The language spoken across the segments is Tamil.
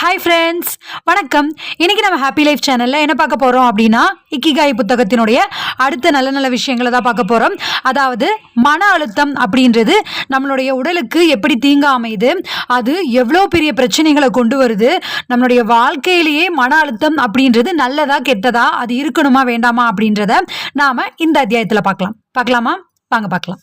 ஹாய் ஃப்ரெண்ட்ஸ் வணக்கம். இன்றைக்கி நம்ம ஹாப்பி லைஃப் சேனலில் என்ன பார்க்க போகிறோம் அப்படின்னா இக்கிகாய் புத்தகத்தினுடைய அடுத்த நல்ல நல்ல விஷயங்களை தான் பார்க்க போகிறோம் அதாவது மன அழுத்தம் அப்படின்றது நம்மளுடைய உடலுக்கு எப்படி தீங்க அமையுது அது எவ்வளோ பெரிய பிரச்சனைகளை கொண்டு வருது நம்மளுடைய வாழ்க்கையிலேயே மன அழுத்தம் அப்படின்றது நல்லதா கெட்டதா அது இருக்கணுமா வேண்டாமா அப்படின்றத நாம் இந்த அத்தியாயத்தில் பார்க்கலாம். பார்க்கலாமா? வாங்க பார்க்கலாம்.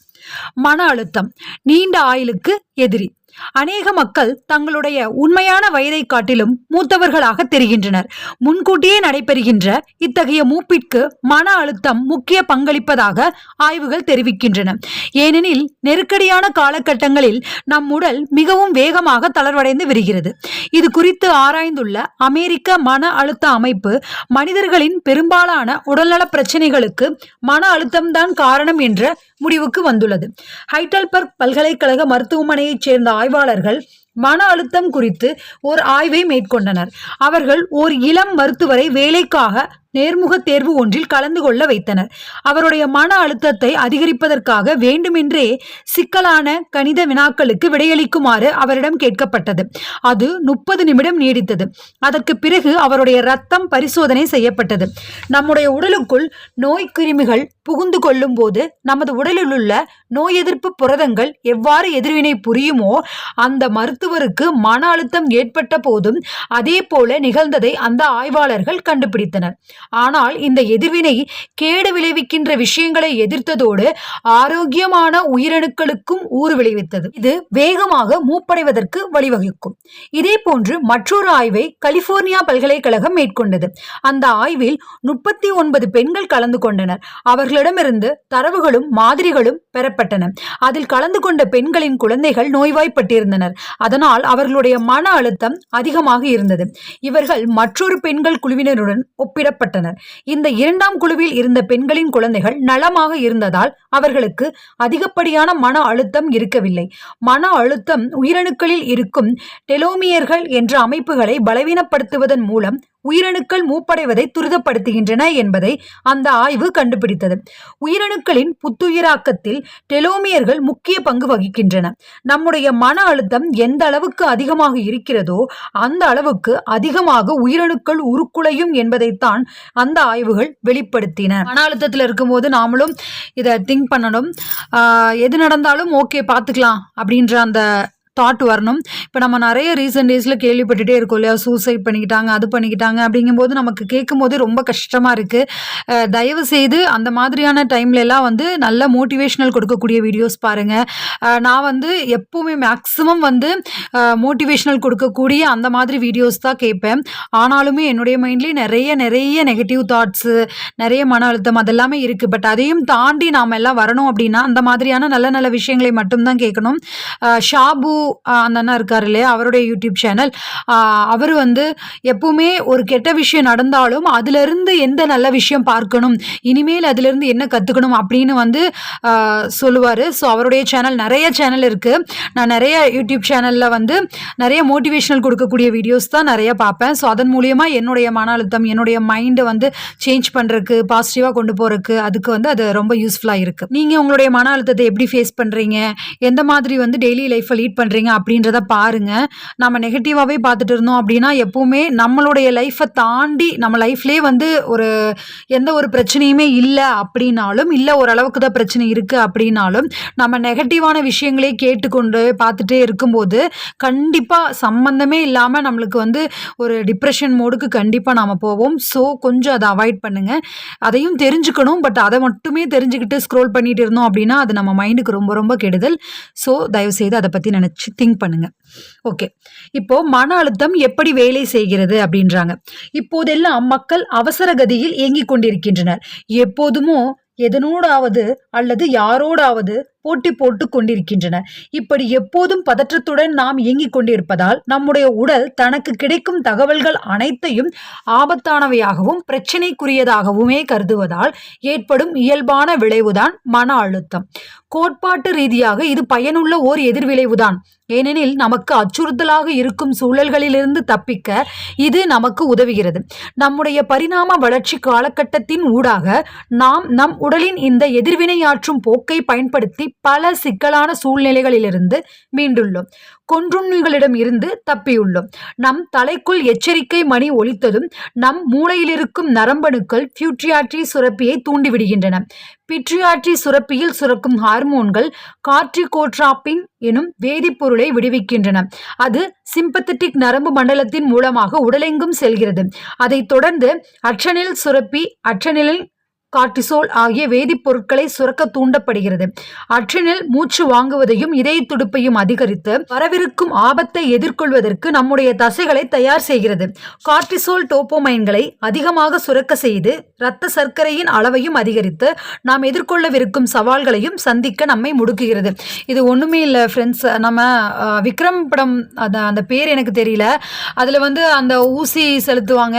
மன அழுத்தம் நீண்ட ஆயுளுக்கு எதிரி. அநேக மக்கள் தங்களுடைய உண்மையான வயதை காட்டிலும் மூத்தவர்களாக தெரிகின்றனர். முன்கூட்டியே நடைபெறுகின்ற இத்தகைய மூப்பிற்கு மன அழுத்தம் முக்கிய பங்களிப்பதாக ஆய்வுகள் தெரிவிக்கின்றன. ஏனெனில் நெருக்கடியான காலகட்டங்களில் நம் உடல் மிகவும் வேகமாக தளர்வடைந்து வருகிறது இது குறித்து ஆராய்ந்துள்ள அமெரிக்க மன அழுத்த அமைப்பு மனிதர்களின் பெரும்பாலான உடல்நல பிரச்சனைகளுக்கு மன அழுத்தம்தான் காரணம் என்ற முடிவுக்கு வந்துள்ளது. ஹைட்டல்பர்க் பல்கலைக்கழக மருத்துவமனையைச் சேர்ந்த ஆய்வாளர்கள் மன அழுத்தம் குறித்து ஓர் ஆய்வை மேற்கொண்டனர். அவர்கள் ஓர் இளம் மருத்துவரை வேலைக்காக நேர்முக தேர்வு ஒன்றில் கலந்து கொள்ள வைத்தனர். அவருடைய மன அழுத்தத்தை அதிகரிப்பதற்காக வேண்டுமென்றே சிக்கலான கணித வினாக்களுக்கு விடையளிக்குமாறு அவரிடம் கேட்கப்பட்டது. அது முப்பது நிமிடம் நீடித்தது. அதற்கு பிறகு அவருடைய ரத்தம் பரிசோதனை செய்யப்பட்டது. நம்முடைய உடலுக்குள் நோய் கிருமிகள் புகுந்து கொள்ளும் போது நமது உடலில் உள்ள நோய் எதிர்ப்பு புரதங்கள் எவ்வாறு எதிர்வினை புரியுமோ அந்த மருத்துவருக்கு மன அழுத்தம் ஏற்பட்ட போதும் அதே போல நிகழ்ந்ததை அந்த ஆய்வாளர்கள் கண்டுபிடித்தனர். ஆனால் இந்த எதிர்வினை கேடு விளைவிக்கின்ற விஷயங்களை எதிர்த்ததோடு ஆரோக்கியமான உயிரணுக்களுக்கும் ஊறு விளைவித்தது. இது வேகமாக மூப்படைவதற்கு வழிவகுக்கும். இதே போன்று மற்றொரு ஆய்வை கலிபோர்னியா பல்கலைக்கழகம் மேற்கொண்டது. அந்த ஆய்வில் முப்பத்தி ஒன்பது பெண்கள் கலந்து கொண்டனர். அவர்களிடமிருந்து தரவுகளும் மாதிரிகளும் பெறப்பட்டன. அதில் கலந்து கொண்ட பெண்களின் குழந்தைகள் நோய்வாய்ப்பட்டிருந்தனர். அதனால் அவர்களுடைய மன அழுத்தம் அதிகமாக இருந்தது. இவர்கள் மற்றொரு பெண்கள் குழுவினருடன் ஒப்பிடப்பட்ட ஒப்பிடப்பட்டனர் இந்த இரண்டாம் குழுவில் இருந்த பெண்களின் குழந்தைகள் நலமாக இருந்ததால் அவர்களுக்கு அதிகப்படியான மன அழுத்தம் இருக்கவில்லை. மன அழுத்தம் உயிரணுக்களில் இருக்கும் டெலோமியர்கள் என்ற அமைப்புகளை பலவீனப்படுத்துவதன் மூலம் உயிரணுக்கள் மூப்படைவதை துரிதப்படுத்துகின்றன என்பதை அந்த ஆய்வு கண்டுபிடித்தது. உயிரணுக்களின் புத்துயிராக்கத்தில் டெலோமியர்கள் முக்கிய பங்கு வகிக்கின்றன. நம்முடைய மன அழுத்தம் எந்த அளவுக்கு அதிகமாக இருக்கிறதோ அந்த அளவுக்கு அதிகமாக உயிரணுக்கள் உருக்குலையும் என்பதைத்தான் அந்த ஆய்வுகள் வெளிப்படுத்தின. மன அழுத்தத்தில் இருக்கும்போது நாமளும் இதை திங்க் பண்ணணும். எது நடந்தாலும் ஓகே பார்த்துக்கலாம் அப்படின்ற அந்த தாட் வரணும். இப்போ நம்ம நிறைய ரீசன்ட் டேஸில் கேள்விப்பட்டுட்டே இருக்கோம் இல்லையா? சூசைட் பண்ணிக்கிட்டாங்க அது பண்ணிக்கிட்டாங்க அப்படிங்கும்போது நமக்கு கேட்கும் போது ரொம்ப கஷ்டமாக இருக்குது தயவு செய்து அந்த மாதிரியான டைம்ல எல்லாம் வந்து நல்ல மோட்டிவேஷனல் கொடுக்கக்கூடிய வீடியோஸ் பாருங்கள் நான் வந்து எப்போவுமே மேக்ஸிமம் வந்து மோட்டிவேஷனல் கொடுக்கக்கூடிய அந்த மாதிரி வீடியோஸ் தான் கேட்பேன். ஆனாலுமே என்னுடைய மைண்ட்லேயே நிறைய நிறைய நெகட்டிவ் தாட்ஸு நிறைய மன அழுத்தம் அதெல்லாமே இருக்குது பட் அதையும் தாண்டி நாம் எல்லாம் வரணும் அப்படின்னா அந்த மாதிரியான நல்ல நல்ல விஷயங்களை மட்டும்தான் கேட்கணும். ஷாபு அந்த அண்ணா இருக்கார் இல்லையா? அவருடைய யூடியூப் சேனல். அவர் வந்து எப்பவுமே ஒரு கெட்ட விஷயம் நடந்தாலும் அதுலேருந்து எந்த நல்ல விஷயம் பார்க்கணும் இனிமேல் அதுலேருந்து என்ன கற்றுக்கணும் அப்படின்னு வந்து சொல்லுவார். ஸோ அவருடைய சேனல் நிறைய சேனல் இருக்குது நான் நிறைய யூடியூப் சேனலில் வந்து நிறைய மோட்டிவேஷனல் கொடுக்கக்கூடிய வீடியோஸ் தான் நிறைய பார்ப்பேன். ஸோ அதன் மூலியமாக என்னுடைய மன அழுத்தம் என்னுடைய மைண்டை வந்து சேஞ்ச் பண்ணுறதுக்கு பாசிட்டிவாக கொண்டு போகிறதுக்கு அதுக்கு வந்து அது ரொம்ப யூஸ்ஃபுல்லாக இருக்குது நீங்கள் உங்களுடைய மன அழுத்தத்தை எப்படி ஃபேஸ் பண்ணுறீங்க எந்த மாதிரி வந்து டெய்லி லைஃப்பை லீட் பண்ணுறீங்க அப்படின்றத பாருங்கள் நம்ம நெகட்டிவாகவே பார்த்துட்டு இருந்தோம் அப்படின்னா எப்போவுமே நம்மளுடைய லைஃப்பை தாண்டி நம்ம லைஃப்லேயே வந்து ஒரு எந்த ஒரு பிரச்சனையுமே இல்லை அப்படின்னாலும் இல்லை ஓரளவுக்கு தான் பிரச்சனை இருக்குது அப்படின்னாலும் நம்ம நெகட்டிவான விஷயங்களே கேட்டுக்கொண்டு பார்த்துட்டே இருக்கும்போது கண்டிப்பாக சம்மந்தமே இல்லாமல் நம்மளுக்கு வந்து ஒரு டிப்ரெஷன் மோடுக்கு கண்டிப்பாக நாம் போவோம். ஸோ கொஞ்சம் அதை அவாய்ட் பண்ணுங்கள் அதையும் தெரிஞ்சுக்கணும். பட் அதை மட்டுமே தெரிஞ்சுக்கிட்டு ஸ்க்ரோல் பண்ணிட்டு இருந்தோம் அப்படின்னா அது நம்ம மைண்டுக்கு ரொம்ப ரொம்ப கெடுதல். ஸோ தயவுசெய்து அதை பற்றி நினச்சி திங்க் பண்ணுங்கள் ஓகே இப்போ மன அழுத்தம் எப்படி வேலை செய்கிறது அப்படின்றாங்க. இப்போதெல்லாம் மக்கள் அவசர கதியில் இயங்கிக் கொண்டிருக்கின்றனர். எப்போதுமோ எதனோடாவது அல்லது யாரோடாவது போட்டி போட்டு கொண்டிருக்கின்றனர் இப்படி எப்போதும் பதற்றத்துடன் நாம் இயங்கிக் கொண்டிருப்பதால் நம்முடைய உடல் தனக்கு கிடைக்கும் தகவல்கள் அனைத்தையும் ஆபத்தானவையாகவும் பிரச்சினைக்குரியதாகவுமே கருதுவதால் ஏற்படும் இயல்பான விளைவுதான் மன அழுத்தம். கோட்பாட்டு ரீதியாக இது பயனுள்ள ஓர் எதிர்விளைவுதான். ஏனெனில் நமக்கு அச்சுறுத்தலாக இருக்கும் சூழல்களிலிருந்து தப்பிக்க இது நமக்கு உதவுகிறது. நம்முடைய பரிணாம வளர்ச்சி காலகட்டத்தின் ஊடாக நாம் நம் உடலின் இந்த எதிர்வினையாற்றும் போக்கை பயன்படுத்தி பல சிக்கலான சூழ்நிலைகளிலிருந்து மீண்டுள்ளோம். கொன்றுண்ணிகளிடம் இருந்து தப்பியுள்ளோம். நம் தலைக்குள் எச்சரிக்கை மணி ஒலித்ததும் நம் மூளையிலிருக்கும் நரம்பணுக்கள் பியூட்ரியாட்ரி சுரப்பியை தூண்டிவிடுகின்றன. பிட்ரியாட்ரி சுரப்பியில் சுரக்கும் ஹார்மோன்கள் கார்டிகோட்ராப்பின் எனும் வேதிப்பொருளை விடுவிக்கின்றன. அது சிம்பத்தட்டிக் நரம்பு மண்டலத்தின் மூலமாக உடலெங்கும் செல்கிறது. அதைத் தொடர்ந்து அட்ரனில் சுரப்பி அட்ரனிலில் கார்டிசோல் ஆகிய வேதிப்பொருட்களை சுரக்க தூண்டப்படுகிறது. அற்றினில் மூச்சு வாங்குவதையும் இதய துடுப்பையும் அதிகரித்து வரவிருக்கும் ஆபத்தை எதிர்கொள்வதற்கு நம்முடைய தசைகளை தயார் செய்கிறது. கார்டிசோல் டோப்போமைன்களை அதிகமாக சுரக்க செய்து இரத்த சர்க்கரையின் அளவையும் அதிகரித்து நாம் எதிர்கொள்ளவிருக்கும் சவால்களையும் சந்திக்க நம்மை முடுக்குகிறது. இது ஒன்றுமே இல்லை ஃப்ரெண்ட்ஸ் நம்ம விக்ரம் படம் அந்த அந்த பேர் எனக்கு தெரியல. அதில் வந்து அந்த ஊசி செலுத்துவாங்க.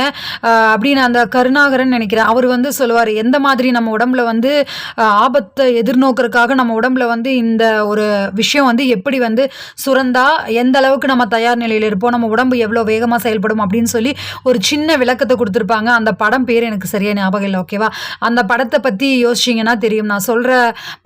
அப்படின்னு அந்த கருணாகரன் நினைக்கிறேன். அவர் வந்து சொல்லுவார் எந்த மாதிரி நம்ம உடம்புல வந்து ஆபத்தை எதிர்நோக்கிறதுக்காக நம்ம உடம்புல வந்து இந்த ஒரு விஷயம் வந்து எப்படி வந்து சுரந்தா எந்த அளவுக்கு நம்ம தயார் நிலையில் இருப்போம் நம்ம உடம்பு எவ்வளோ வேகமாக செயல்படும் அப்படின்னு சொல்லி ஒரு சின்ன விளக்கத்தை கொடுத்துருப்பாங்க. அந்த படம் பேர் எனக்கு சரியா ஞாபகம் இல்லை ஓகேவா அந்த படத்தை பற்றி யோசிச்சிங்கன்னா தெரியும். நான் சொல்கிற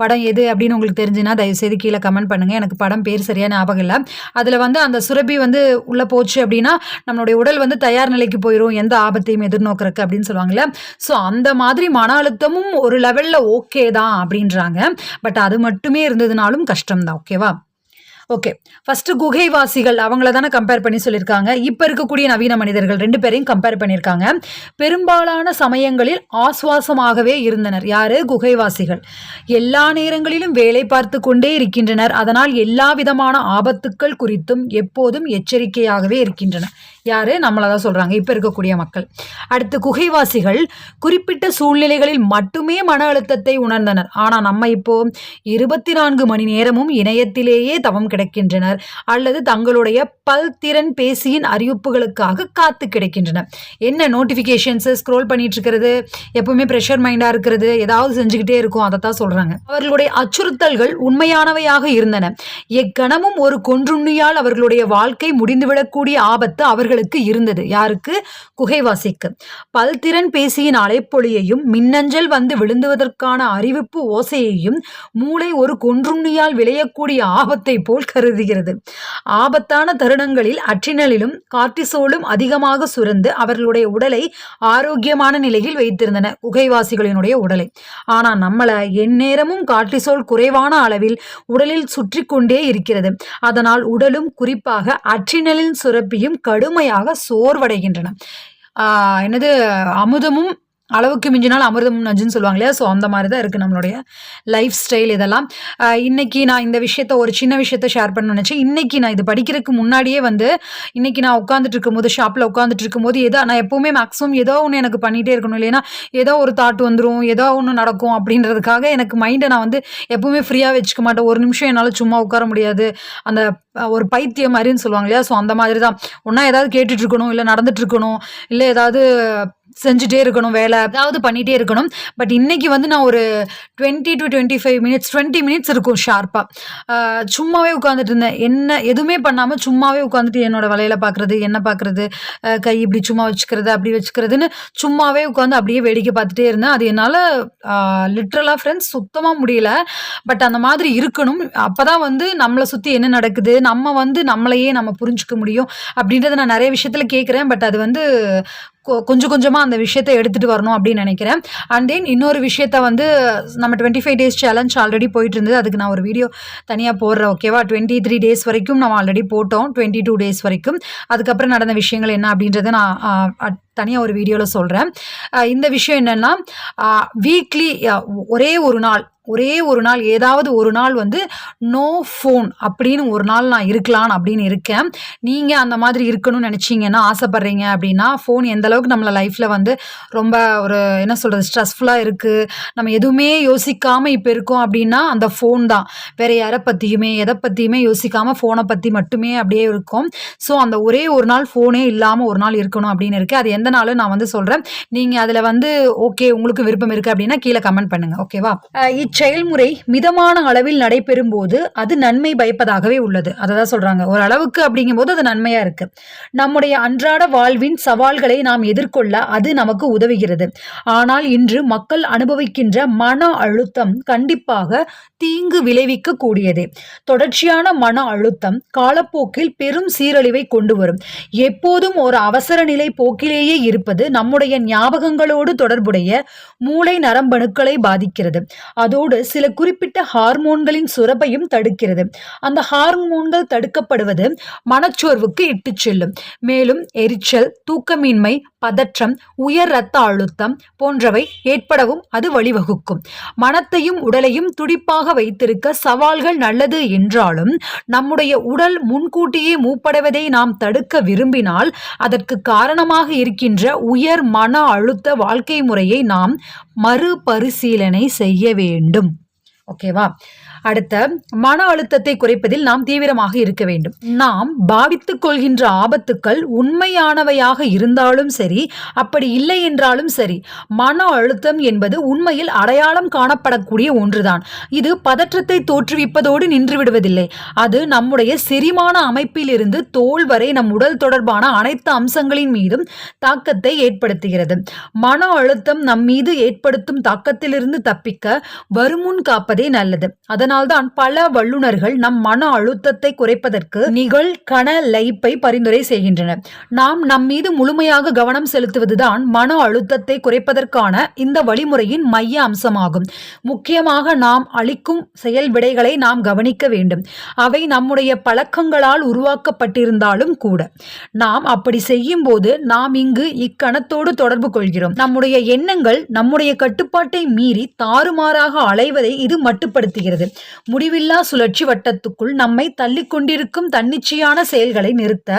படம் எது அப்படின்னு உங்களுக்கு தெரிஞ்சுன்னா தயவுசெய்து கீழே கமெண்ட் பண்ணுங்கள் எனக்கு படம் பேர் சரியா ஞாபகம் இல்லை. அதில் வந்து அந்த சுரபி வந்து உள்ளே போச்சு அப்படின்னா நம்மளுடைய உடல் வந்து தயார் நிலைக்கு போயிடும் எந்த ஆபத்தையும் எதிர்நோக்கிறதுக்கு அப்படின்னு சொல்லுவாங்கல்ல. ஸோ அந்த மாதிரி மன அழுத்தமும் ஒரு லெவலில் ஓகே தான் அப்படின்றாங்க. பட் அது மட்டுமே இருந்ததுனாலும் கஷ்டம்தான் ஓகேவா ஓகே ஃபஸ்ட்டு குகைவாசிகள் அவங்கள தானே கம்பேர் பண்ணி சொல்லியிருக்காங்க. இப்போ இருக்கக்கூடிய நவீன மனிதர்கள் ரெண்டு பேரையும் கம்பேர் பண்ணியிருக்காங்க. பெரும்பாலான சமயங்களில் ஆஸ்வாசமாகவே இருந்தனர். யாரு? குகைவாசிகள். எல்லா நேரங்களிலும் வேலை பார்த்து கொண்டே இருக்கின்றனர். அதனால் எல்லா விதமான ஆபத்துக்கள் குறித்தும் எப்போதும் எச்சரிக்கையாகவே இருக்கின்றனர் யாரு? நம்மளை தான் சொல்கிறாங்க இப்போ இருக்கக்கூடிய மக்கள். அடுத்து குகைவாசிகள் குறிப்பிட்ட சூழ்நிலைகளில் மட்டுமே மன அழுத்தத்தை உணர்ந்தனர். ஆனால் நம்ம இப்போ இருபத்தி நான்கு மணி நேரமும் இணையத்திலேயே தவம் கிடக்கின்றனர். அல்லது தங்களுடைய பல்திறன் பேசியின் அறிவிப்புகளுக்காக காத்து கிடக்கின்றனர். என்ன நோட்டிஃபிகேஷன்ஸ் ஸ்க்ரோல் பண்ணிட்டு இருக்கிறது எப்பவுமே ப்ரெஷர் மைண்டாக இருக்கிறது. ஏதாவது செஞ்சுக்கிட்டே இருக்கும். அதை தான் சொல்கிறாங்க அவர்களுடைய அச்சுறுத்தல்கள் உண்மையானவையாக இருந்தன. எக்கணமும் ஒரு கொன்றுண்ணியால் அவர்களுடைய வாழ்க்கை முடிந்துவிடக்கூடிய ஆபத்து அவர்கள் அவர்களுக்கு இருந்தது. யாருக்கு? குகைவாசிக்கு. பல்திறன் பேசியின் அலைப்பொழியையும் மின்னஞ்சல் வந்து விழுந்துவதற்கான அறிவிப்பு ஓசையையும் மூளை ஒரு கொன்றுண்ணியால் விளையக்கூடிய ஆபத்தை போல் கருதுகிறது. ஆபத்தான தருணங்களில் அற்றினலிலும் கார்டிசோலும் அதிகமாக சுரந்து அவர்களுடைய உடலை ஆரோக்கியமான நிலையில் வைத்திருந்தன குகைவாசிகளினுடைய உடலை. ஆனால் நம்மளை எந்நேரமும் கார்டிசோல் குறைவான அளவில் உடலில் சுற்றி கொண்டே இருக்கிறது. அதனால் உடலும் குறிப்பாக அற்றினலின் சுரப்பியும் கடுமை முழுமையாக சோர்வடைகின்றன. ஆஹ் என்னது அமுதமும் அளவுக்கு மிஞ்சினால் அமிர்தம் நஞ்சுன்னு சொல்லுவாங்க இல்லையா? ஸோ அந்த மாதிரி தான் இருக்குது நம்மளுடைய லைஃப் ஸ்டைல் இதெல்லாம். இன்றைக்கி நான் இந்த விஷயத்த ஒரு சின்ன விஷயத்த ஷேர் பண்ண நினச்சேன். இன்றைக்கி நான் இது படிக்கிறதுக்கு முன்னாடியே வந்து இன்றைக்கி நான் உட்காந்துட்டு இருக்கும்போது ஷாப்பில் உட்காந்துட்டு இருக்கும்போது ஏதோ நான் எப்போவுமே மேக்ஸிமம் ஏதோ ஒன்று எனக்கு பண்ணிகிட்டே இருக்கணும். இல்லைன்னா ஏதோ ஒரு தாட் வந்துடும் ஏதோ ஒன்று நடக்கும் அப்படின்றதுக்காக எனக்கு மைண்டை நான் வந்து எப்போவுமே ஃப்ரீயாக வச்சுக்க மாட்டேன். ஒரு நிமிஷம் என்னால் சும்மா உட்கார முடியாது. அந்த ஒரு பைத்தியம் மாதிரின்னு சொல்லுவாங்க இல்லையா? ஸோ அந்த மாதிரி தான் ஒன்றா ஏதாவது கேட்டுட்ருக்கணும் இல்லை நடந்துட்டு இருக்கணும் இல்லை ஏதாவது செஞ்சுட்டே இருக்கணும் வேலை ஏதாவது பண்ணிகிட்டே இருக்கணும். பட் இன்றைக்கி வந்து நான் ஒரு twenty to twenty five minutes twenty minutes இருக்கும் ஷார்ப்பாக சும்மாவே உட்காந்துட்டு இருந்தேன். என்ன எதுவுமே பண்ணாமல் சும்மாவே உட்காந்துட்டு என்னோட வலையில் பார்க்குறது என்ன பார்க்குறது கை இப்படி சும்மா வச்சுக்கிறது அப்படி வச்சுக்கிறதுன்னு சும்மாவே உட்காந்து அப்படியே வேடிக்கை பார்த்துட்டே இருந்தேன். அது என்னால் லிட்ரலாக ஃப்ரெண்ட்ஸ் சுத்தமாக முடியல. பட் அந்த மாதிரி இருக்கணும். அப்போ தான் வந்து நம்மளை சுற்றி என்ன நடக்குது நம்ம வந்து நம்மளையே நம்ம புரிஞ்சுக்க முடியும் அப்படின்றத நான் நிறைய விஷயத்தில் கேட்குறேன் பட் அது வந்து கொஞ்சம் கொஞ்சமாக அந்த விஷயத்தை எடுத்துகிட்டு வரணும் அப்படின்னு நினைக்கிறேன். அண்ட் தென் இன்னொரு விஷயத்த வந்து நம்ம twenty five days challenge already போயிட்டு இருந்தது அதுக்கு நான் ஒரு வீடியோ தனியாக போடுறேன் ஓகேவா டுவெண்ட்டி த்ரீ டேஸ் வரைக்கும் நம்ம ஆல்ரெடி போட்டோம் டுவெண்ட்டி டூ டேஸ் வரைக்கும். அதுக்கப்புறம் நடந்த விஷயங்கள் என்ன அப்படின்றத நான் தனியாக ஒரு வீடியோவில் சொல்கிறேன் இந்த விஷயம் என்னென்னா வீக்லி ஒரே ஒரு நாள் ஒரே ஒரு நாள் ஏதாவது ஒரு நாள் வந்து நோ ஃபோன் அப்படின்னு ஒரு நாள் நான் இருக்கலாம் அப்படின்னு இருக்கேன். நீங்கள் அந்த மாதிரி இருக்கணும்னு நினச்சிங்கன்னா ஆசைப்பட்றீங்க அப்படின்னா ஃபோன் எந்த அளவுக்கு நம்மளை லைஃப்பில் வந்து ரொம்ப ஒரு என்ன சொல்கிறது ஸ்ட்ரெஸ்ஃபுல்லாக இருக்குது நம்ம எதுவுமே யோசிக்காமல் இப்போ இருக்கோம் அப்படின்னா அந்த ஃபோன் தான். வேறு யாரை பற்றியுமே எதை பற்றியுமே யோசிக்காமல் ஃபோனை பற்றி மட்டுமே அப்படியே இருக்கும். ஸோ அந்த ஒரே ஒரு நாள் ஃபோனே இல்லாமல் ஒரு நாள் இருக்கணும் அப்படின்னு இருக்குது அது எந்த நாளும் நான் வந்து சொல்கிறேன் நீங்கள் அதில் வந்து ஓகே உங்களுக்கு விருப்பம் இருக்குது அப்படின்னா கீழே கமெண்ட் பண்ணுங்கள் ஓகேவா? இச்செயல்முறை மிதமான அளவில் நடைபெறும் போது அது நன்மை பயப்பதாகவே உள்ளது. அதை தான் சொல்றாங்க. ஒரு அளவுக்கு அப்படிங்கும்போது அது நன்மையா இருக்கு. நம்முடைய அன்றாட வாழ்வின் சவால்களை நாம் எதிர்கொள்ள அது நமக்கு உதவுகிறது. ஆனால் இன்று மக்கள் அனுபவிக்கின்ற மன அழுத்தம் கண்டிப்பாக தீங்கு விளைவிக்க கூடியது தொடர்ச்சியான மன அழுத்தம் காலப்போக்கில் பெரும் சீரழிவை கொண்டு வரும். எப்போதும் ஒரு அவசர நிலை போக்கிலேயே இருப்பது நம்முடைய ஞாபகங்களோடு தொடர்புடைய மூளை நரம்பணுக்களை பாதிக்கிறது. அதோ அதோடு சில குறிப்பிட்ட ஹார்மோன்களின் சுரப்பையும் தடுக்கிறது. அந்த ஹார்மோன்கள் தடுக்கப்படுவது மனச்சோர்வுக்கு இட்டுச் செல்லும். மேலும் எரிச்சல் தூக்கமின்மை பதற்றம் உயர் இரத்த அழுத்தம் போன்றவை ஏற்படவும் அது வழிவகுக்கும். மனத்தையும் உடலையும் துடிப்பாக வைத்திருக்க சவால்கள் நல்லது என்றாலும் நம்முடைய உடல் முன்கூட்டியே மூப்படைவதை நாம் தடுக்க விரும்பினால் அதற்கு காரணமாக இருக்கின்ற உயர் மன அழுத்த வாழ்க்கை முறையை நாம் மறுபரிசீலனை செய்ய வேண்டும். ஓகேவா? அடுத்த மன அழுத்தத்தை குறைப்பதில் நாம் தீவிரமாக இருக்க வேண்டும். நாம் பாவித்துக் கொள்கின்ற ஆபத்துக்கள் உண்மையானவையாக இருந்தாலும் சரி அப்படி இல்லை என்றாலும் சரி மன அழுத்தம் என்பது உண்மையில் அடையாளம் காணப்படக்கூடிய ஒன்றுதான். இது பதற்றத்தை தோற்றுவிப்பதோடு நின்றுவிடுவதில்லை. அது நம்முடைய செரிமான அமைப்பிலிருந்து தோல் வரை நம் உடல் தொடர்பான அனைத்து அம்சங்களின் மீதும் தாக்கத்தை ஏற்படுத்துகிறது. மன அழுத்தம் நம் மீது ஏற்படுத்தும் தாக்கத்திலிருந்து தப்பிக்க வருமுன் காப்பதே நல்லது. அதனால்தான் பல வல்லுநர்கள் நம் மன அழுத்தத்தை குறைப்பதற்கு நிகழ் கண லைப்பை பரிந்துரை செய்கின்றனர். நாம் நம் மீது முழுமையாக கவனம் செலுத்துவதுதான் மன அழுத்தத்தை குறைப்பதற்கான இந்த வழிமுறையின் மைய அம்சமாகும். முக்கியமாக நாம் அளிக்கும் செயல் விடைகளை நாம் கவனிக்க வேண்டும். அவை நம்முடைய பழக்கங்களால் உருவாக்கப்பட்டிருந்தாலும் கூட. நாம் அப்படி செய்யும் போது நாம் இங்கு இக்கணத்தோடு தொடர்பு கொள்கிறோம். நம்முடைய எண்ணங்கள் நம்முடைய கட்டுப்பாட்டை மீறி தாறுமாறாக அலைவதை இது மட்டுப்படுத்துகிறது. முடிவில்லா சுழற்சி வட்டத்துக்குள் நம்மை தள்ளிக்கொண்டிருக்கும் தன்னிச்சையான செயல்களை நிறுத்த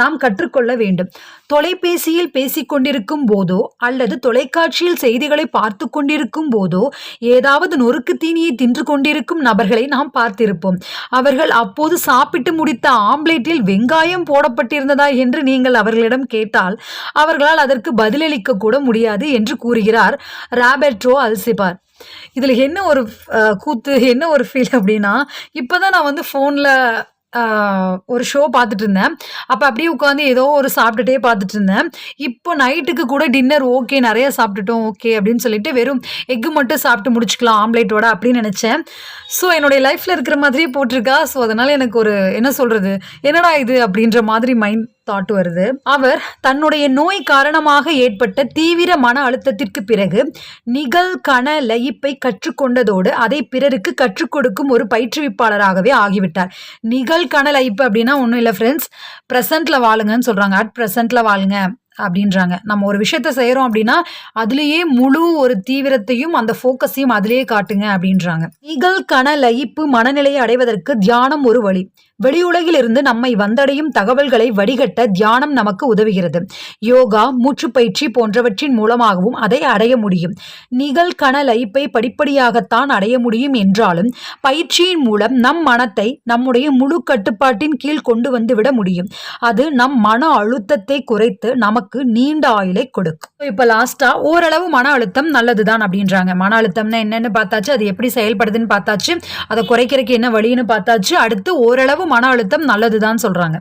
நாம் கற்றுக்கொள்ள வேண்டும். தொலைபேசியில் பேசிக்கொண்டிருக்கும் போதோ அல்லது தொலைக்காட்சியில் செய்திகளை பார்த்து கொண்டிருக்கும் போதோ ஏதாவது நொறுக்கு தீனியை தின்று கொண்டிருக்கும் நபர்களை நாம் பார்த்திருப்போம். அவர்கள் அப்போது சாப்பிட்டு முடித்த ஆம்லேட்டில் வெங்காயம் போடப்பட்டிருந்ததா என்று நீங்கள் அவர்களிடம் கேட்டால் அவர்களால் அதற்கு பதிலளிக்க கூட முடியாது என்று கூறுகிறார் ராபர்ட்ரோ அல்சிபார். இதில் என்ன ஒரு கூத்து என்ன ஒரு ஃபீல் அப்படின்னா இப்போ தான் நான் வந்து ஃபோனில் ஒரு ஷோ பார்த்துட்டு இருந்தேன். அப்போ அப்படியே உட்காந்து ஏதோ ஒரு சாப்பிட்டுட்டே பார்த்துட்டு இருந்தேன். இப்போ நைட்டுக்கு கூட டின்னர் ஓகே நிறைய சாப்பிட்டுட்டோம் ஓகே அப்படின்னு சொல்லிட்டு வெறும் எக்கு மட்டும் சாப்பிட்டு முடிச்சுக்கலாம் ஆம்லேட்டோட அப்படின்னு நினச்சேன். ஸோ என்னுடைய லைஃப்பில் இருக்கிற மாதிரியே போட்டிருக்கா. ஸோ அதனால் எனக்கு ஒரு என்ன சொல்கிறது என்னடா இது அப்படின்ற மாதிரி மைண்ட் தாட் வருது. அவர் தன்னுடைய நோய் காரணமாக ஏற்பட்ட தீவிர மன அழுத்தத்திற்கு பிறகு நிகழ்கண லயிப்பை கற்றுக்கொண்டதோடு அதை பிறருக்கு கற்றுக் கொடுக்கும் ஒரு பயிற்றுவிப்பாளராகவே ஆகிவிட்டார். நிகழ்கண லயிப்பு அப்படின்னா ஒன்றும் இல்லை ஃப்ரெண்ட்ஸ் ப்ரெசண்ட்டில் வாழுங்கன்னு சொல்கிறாங்க அட் ப்ரெசண்ட்டில் வாழுங்க அப்படின்றாங்க. நம்ம ஒரு விஷயத்த செய்கிறோம் அப்படின்னா அதுலேயே முழு ஒரு தீவிரத்தையும் அந்த ஃபோக்கஸையும் அதிலேயே காட்டுங்க அப்படின்றாங்க. நிகழ்கண லயிப்பு மனநிலையை அடைவதற்கு தியானம் ஒரு வழி. வெளியுலகிலிருந்து நம்மை வந்தடையும் தகவல்களை வடிகட்ட தியானம் நமக்கு உதவுகிறது. யோகா மூச்சு பயிற்சி போன்றவற்றின் மூலமாகவும் அதை அடைய முடியும். நிகழ்கண லைப்பை படிப்படியாகத்தான் அடைய முடியும் என்றாலும் பயிற்சியின் மூலம் நம் மனத்தை நம்முடைய முழு கட்டுப்பாட்டின் கீழ் கொண்டு வந்து விட முடியும். அது நம் மன அழுத்தத்தை குறைத்து நமக்கு நீண்ட ஆயுளை கொடுக்கும். இப்போ லாஸ்டா ஓரளவு மன அழுத்தம் நல்லதுதான் அப்படின்றாங்க. மன அழுத்தம்னா என்னன்னு பார்த்தாச்சு அது எப்படி செயல்படுதுன்னு பார்த்தாச்சு அதை குறைக்கிறதுக்கு என்ன வழின்னு பார்த்தாச்சு அடுத்து ஓரளவு மன அழுத்தம் நல்லதுதான் சொல்றாங்க.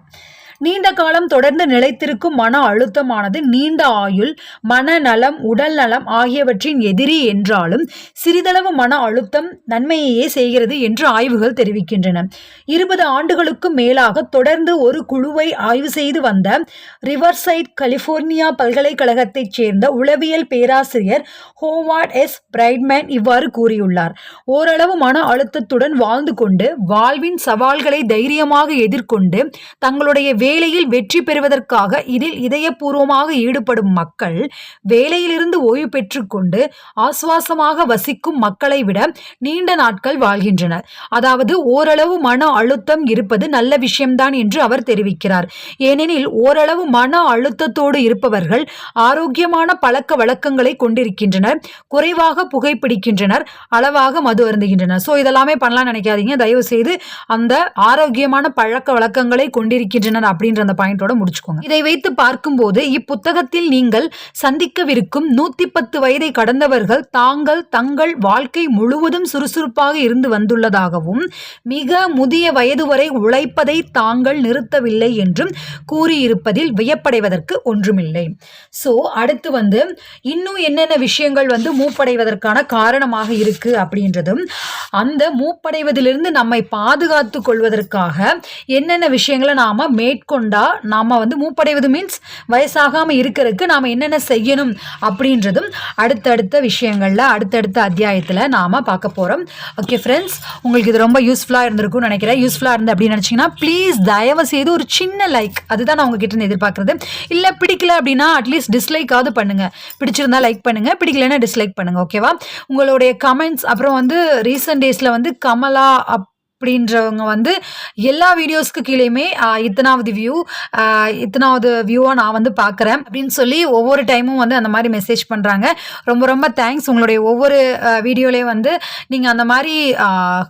நீண்ட காலம் தொடர்ந்து நிலைத்திருக்கும் மன அழுத்தமானது நீண்ட ஆயுள் மனநலம் உடல் நலம் ஆகியவற்றின் எதிரி என்றாலும் சிறிதளவு மன அழுத்தம் நன்மையையே செய்கிறது என்று ஆய்வுகள் தெரிவிக்கின்றன. இருபது ஆண்டுகளுக்கும் மேலாக தொடர்ந்து ஒரு குழுவை ஆய்வு செய்து வந்த ரிவர்சைட் கலிபோர்னியா பல்கலைக்கழகத்தைச் சேர்ந்த உளவியல் பேராசிரியர் ஹோவார்ட் எஸ். பிரைட்மேன் இவ்வாறு கூறியுள்ளார். ஓரளவு மன அழுத்தத்துடன் வாழ்ந்து கொண்டு வாழ்வின் சவால்களை தைரியமாக எதிர்கொண்டு தங்களுடைய வேலையில் வெற்றி பெறுவதற்காக இதில் இதயபூர்வமாக ஈடுபடும் மக்கள் வேலையிலிருந்து ஓய்வு பெற்றுக்கொண்டு ஆசுவாசமாக வசிக்கும் மக்களை விட நீண்ட நாட்கள் வாழ்கின்றனர். அதாவது ஓரளவு மன அழுத்தம் இருப்பது நல்ல விஷயம்தான் என்று அவர் தெரிவிக்கிறார். ஏனெனில் ஓரளவு மன அழுத்தத்தோடு இருப்பவர்கள் ஆரோக்கியமான பழக்க வழக்கங்களை கொண்டிருக்கின்றனர் குறைவாக புகைப்பிடிக்கின்றனர் அளவாக மது அருந்துகின்றனர். ஸோ இதெல்லாமே பண்ணலாம் நினைக்காதீங்க. தயவு செய்து அந்த ஆரோக்கியமான பழக்க வழக்கங்களை கொண்டிருக்கின்றனர் அப்படின்ற அந்த பாயிண்டோட முடிச்சுக்கோங்க. இதை வைத்து பார்க்கும்போது இப்புத்தகத்தில் நீங்கள் சந்திக்கவிருக்கும் நூத்தி பத்து வயதை கடந்தவர்கள் தாங்கள் தங்கள் வாழ்க்கை முழுவதும் சுறுசுறுப்பாக இருந்து வந்துள்ளதாகவும் மிக முதிய வயது வரை உழைப்பதை தாங்கள் நிறுத்தவில்லை என்றும் கூறியிருப்பதில் வியப்படைவதற்கு ஒன்றுமில்லை. ஸோ அடுத்து வந்து இன்னும் என்னென்ன விஷயங்கள் வந்து மூப்படைவதற்கான காரணமாக இருக்கு அப்படின்றதும் அந்த மூப்படைவதிலிருந்து நம்மை பாதுகாத்து கொள்வதற்காக என்னென்ன விஷயங்களை நாம மேற்கொண்டா நாம் வந்து மூப்படைவது மீன்ஸ் வயசாகாமல் இருக்கிறதுக்கு நாம் என்னென்ன செய்யணும் அப்படின்றதும் அடுத்தடுத்த விஷயங்களில் அடுத்தடுத்த அத்தியாயத்தில் நாம் பார்க்க போகிறோம் ஓகே ஃப்ரெண்ட்ஸ் உங்களுக்கு இது ரொம்ப யூஸ்ஃபுல்லாக இருந்திருக்கும்னு நினைக்கிறேன். யூஸ்ஃபுல்லாக இருந்து அப்படின்னு நினச்சிங்கன்னா ப்ளீஸ் தயவு செய்து ஒரு சின்ன லைக் அதுதான் நான் உங்ககிட்ட இருந்து எதிர்பார்க்குறது. இல்லை பிடிக்கல அப்படின்னா அட்லீஸ்ட் டிஸ்லைக்காவது பண்ணுங்கள் பிடிச்சிருந்தா லைக் பண்ணுங்கள் பிடிக்கலன்னா டிஸ்லைக் பண்ணுங்கள் ஓகேவா உங்களுடைய கமெண்ட்ஸ் அப்புறம் வந்து ரீசெண்ட் டேஸில் வந்து கமலா அப் அப்படின்றவங்க வந்து எல்லா வீடியோஸ்க்கு கீழேயுமே இத்தனாவது வியூ இத்தனாவது வியூவாக நான் வந்து பார்க்குறேன் அப்படின்னு சொல்லி ஒவ்வொரு டைமும் வந்து அந்த மாதிரி மெசேஜ் பண்ணுறாங்க ரொம்ப ரொம்ப தேங்க்ஸ் உங்களுடைய ஒவ்வொரு வீடியோலேயும் வந்து நீங்கள் அந்த மாதிரி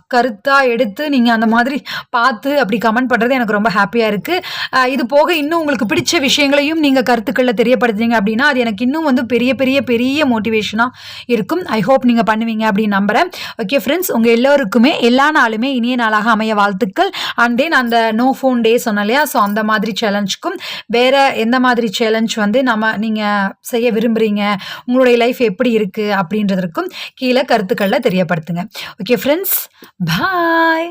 கருத்தாக எடுத்து நீங்கள் அந்த மாதிரி பார்த்து அப்படி கமெண்ட் பண்ணுறது எனக்கு ரொம்ப ஹாப்பியாக இருக்குது இது போக இன்னும் உங்களுக்கு பிடிச்ச விஷயங்களையும் நீங்கள் கருத்துக்களில் தெரியப்படுத்துறீங்க அப்படின்னா அது எனக்கு இன்னும் வந்து பெரிய பெரிய பெரிய மோட்டிவேஷனாக இருக்கும். ஐ ஹோப் நீங்கள் பண்ணுவீங்க அப்படின்னு நம்புகிறேன் ஓகே ஃப்ரெண்ட்ஸ் உங்கள் எல்லோருக்குமே எல்லா நாளுமே இனிய நாளாக அமைய வாழ்த்துக்கள். அண்ட் தென் அந்த நோ ஃபோன் டே சொன்னேன் இல்லையா? ஸோ அந்த மாதிரி சேலஞ்சுக்கும் வேற எந்த மாதிரி சேலஞ்ச் வந்து நம்ம நீங்கள் செய்ய விரும்புகிறீங்க உங்களுடைய லைஃப் எப்படி இருக்குது அப்படின்றதற்கும் கீழே கருத்துக்களில் தெரியப்படுத்துங்க. Okay friends bye